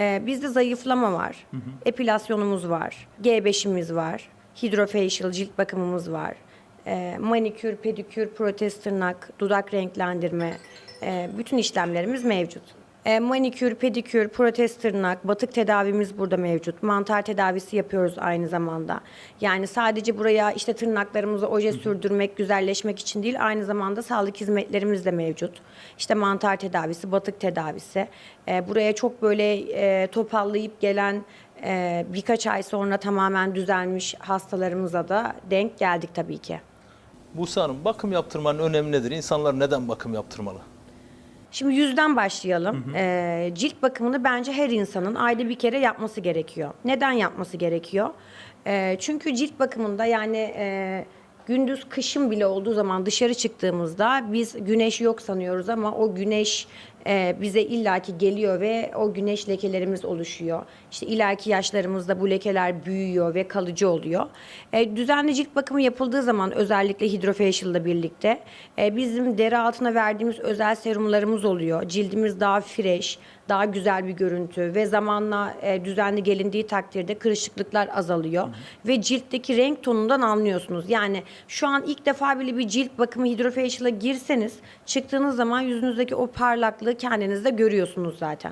Ee, bizde zayıflama var, epilasyonumuz var, G5'imiz var, hydrofacial cilt bakımımız var, Ee, manikür, pedikür, protez tırnak, dudak renklendirme, e, bütün işlemlerimiz mevcut. E, manikür, pedikür, protez tırnak, batık tedavimiz burada mevcut. Mantar tedavisi yapıyoruz aynı zamanda. Yani sadece buraya işte tırnaklarımıza oje sürdürmek, güzelleşmek için değil, aynı zamanda sağlık hizmetlerimiz de mevcut. İşte mantar tedavisi, batık tedavisi. E, buraya çok böyle e, topallayıp gelen e, birkaç ay sonra tamamen düzelmiş hastalarımıza da denk geldik tabii ki. Buse Hanım bakım yaptırmanın önemi nedir? İnsanlar neden bakım yaptırmalı? Şimdi yüzden başlayalım. Ee, cilt bakımını bence her insanın ayda bir kere yapması gerekiyor. Neden yapması gerekiyor? Ee, çünkü cilt bakımında yani e, gündüz kışın bile olduğu zaman dışarı çıktığımızda biz güneş yok sanıyoruz ama o güneş e, bize illaki geliyor ve o güneş lekelerimiz oluşuyor. İşte ileriki yaşlarımızda bu lekeler büyüyor ve kalıcı oluyor. E, düzenli cilt bakımı yapıldığı zaman özellikle hidrofacial'la birlikte e, bizim deri altına verdiğimiz özel serumlarımız oluyor. Cildimiz daha fresh, daha güzel bir görüntü ve zamanla e, düzenli gelindiği takdirde kırışıklıklar azalıyor ve ciltteki renk tonundan anlıyorsunuz. Yani şu an ilk defa bile bir cilt bakımı hidrofacial'a girseniz çıktığınız zaman yüzünüzdeki o parlaklığı kendinizde görüyorsunuz zaten.